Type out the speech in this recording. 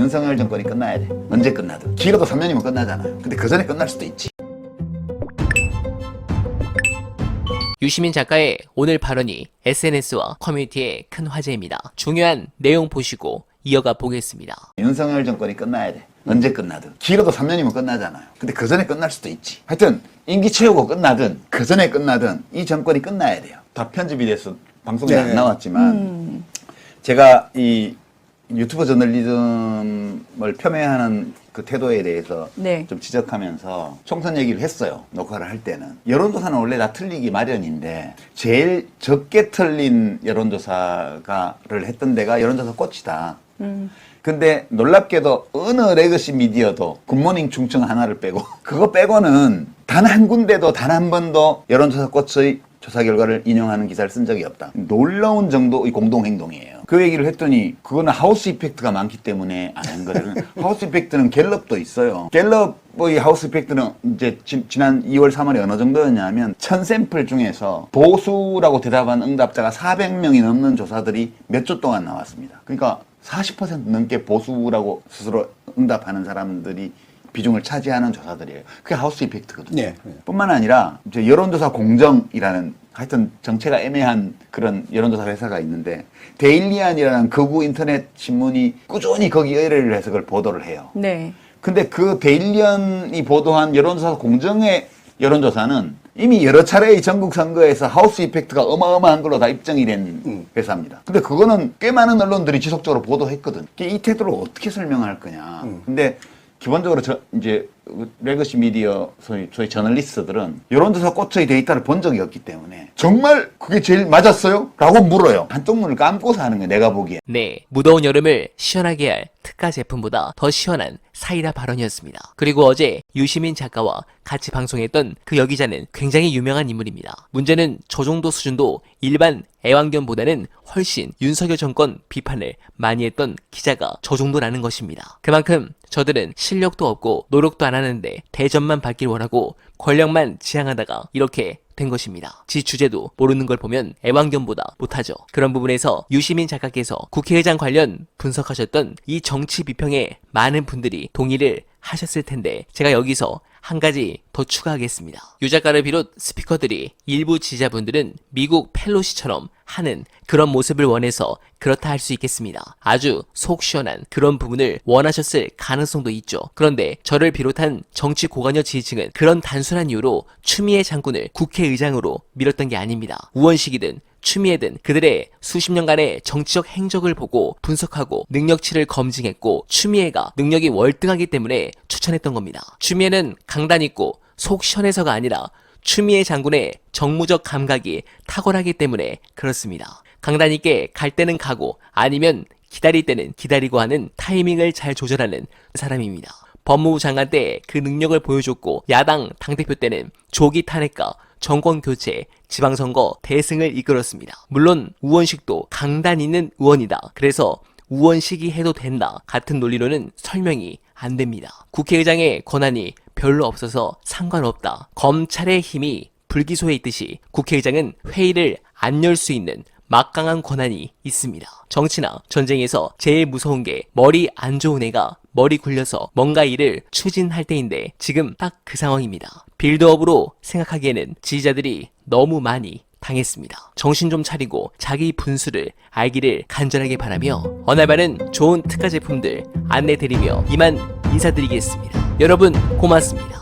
윤석열 정권이 끝나야 돼. 언제 끝나든. 길어도 3년이면 끝나잖아요. 근데 그 전에 끝날 수도 있지. 유시민 작가의 오늘 발언이 SNS와 커뮤니티에 큰 화제입니다. 중요한 내용 보시고 이어가 보겠습니다. 윤석열 정권이 끝나야 돼. 언제 끝나든. 길어도 3년이면 끝나잖아요. 근데 그 전에 끝날 수도 있지. 하여튼 임기 채우고 끝나든 그 전에 끝나든 이 정권이 끝나야 돼요. 다 편집이 돼서 방송에 네. 안 나왔지만 제가 이 유튜버 저널리즘을 폄훼하는 그 태도에 대해서 네. 좀 지적하면서 총선 얘기를 했어요. 녹화를 할 때는. 여론조사는 원래 다 틀리기 마련인데 제일 적게 틀린 여론조사가를 했던 데가 여론조사 꽃이다. 근데 놀랍게도 어느 레거시 미디어도 굿모닝 충청 하나를 빼고 그거 빼고는 단 한 군데도 단 한 번도 여론조사 꽃의 조사 결과를 인용하는 기사를 쓴 적이 없다. 놀라운 정도의 공동 행동이에요. 그 얘기를 했더니 그거는 하우스 이펙트가 많기 때문에 아닌 거를 하우스 이펙트는 갤럽도 있어요. 갤럽의 하우스 이펙트는 이제 지, 난 2월 3월에 어느 정도였냐면 천 샘플 중에서 보수라고 대답한 응답자가 400명이 넘는 조사들이 몇 주 동안 나왔습니다. 그러니까 40% 넘게 보수라고 스스로 응답하는 사람들이 비중을 차지하는 조사들이에요. 그게 하우스 이펙트거든요. 네. 뿐만 아니라 이제 여론조사 공정이라는 하여튼 정체가 애매한 그런 여론조사 회사가 있는데 데일리안이라는 극우 인터넷 신문이 꾸준히 거기 의뢰를 해서 그걸 보도를 해요. 네. 근데 그 데일리언이 보도한 여론조사 공정의 여론조사는 이미 여러 차례의 전국 선거에서 하우스 이펙트가 어마어마한 걸로 다 입증이 된 음. 회사입니다. 근데 그거는 꽤 많은 언론들이 지속적으로 보도했거든. 이 태도를 어떻게 설명할 거냐. 음. 근데 기본적으로 저 이제 레거시 미디어 소위, 소위 저널리스트들은 여론조사 꽃의 데이터를 본 적이 없기 때문에 정말 그게 제일 맞았어요? 라고 물어요. 한쪽 눈을 감고서 하는 거예요. 내가 보기에. 네, 무더운 여름을 시원하게 할 특가 제품보다 더 시원한 사이다 발언이었습니다. 그리고 어제 유시민 작가와 같이 방송했던 그 여기자는 굉장히 유명한 인물입니다. 문제는 저 정도 수준도 일반 애완견보다는 훨씬 윤석열 정권 비판을 많이 했던 기자가 저 정도라는 것입니다. 그만큼 저들은 실력도 없고 노력도 안 하는데 대전만 받길 원하고 권력만 지향하다가 이렇게 된 것입니다. 지 주제도 모르는 걸 보면 애완견보다 못하죠. 그런 부분에서 유시민 작가께서 국회의장 관련 분석하셨던 이 정치 비평에 많은 분들이 동의를 하셨을 텐데 제가 여기서 한 가지 더 추가하겠습니다. 유 작가를 비롯 스피커들이 일부 지지자분들은 미국 펠로시처럼 하는 그런 모습을 원해서 그렇다 할 수 있겠습니다. 아주 속 시원한 그런 부분을 원하셨을 가능성도 있죠. 그런데 저를 비롯한 정치 고관여 지지층은 그런 단순한 이유로 추미애 장군을 국회의장으로 밀었던 게 아닙니다. 우원식이든 추미애든 그들의 수십 년간의 정치적 행적을 보고 분석하고 능력치를 검증했고 추미애가 능력이 월등하기 때문에 추천했던 겁니다. 추미애는 강단 있고 속 시원해서가 아니라 추미애 장군의 정무적 감각이 탁월하기 때문에 그렇습니다. 강단 있게 갈 때는 가고 아니면 기다릴 때는 기다리고 하는 타이밍을 잘 조절하는 사람입니다. 법무부 장관 때 그 능력을 보여줬고 야당 당대표 때는 조기 탄핵과 정권 교체, 지방선거 대승을 이끌었습니다. 물론 우원식도 강단 있는 의원이다. 그래서 우원식이 해도 된다. 같은 논리로는 설명이 안 됩니다. 국회의장의 권한이 별로 없어서 상관없다. 검찰의 힘이 불기소에 있듯이 국회의장은 회의를 안 열 수 있는 막강한 권한이 있습니다. 정치나 전쟁에서 제일 무서운 게 머리 안 좋은 애가 머리 굴려서 뭔가 일을 추진할 때인데 지금 딱 그 상황입니다. 빌드업으로 생각하기에는 지지자들이 너무 많이 당했습니다. 정신 좀 차리고 자기 분수를 알기를 간절하게 바라며 어날바는 좋은 특가 제품들 안내드리며 이만 인사드리겠습니다. 여러분 고맙습니다.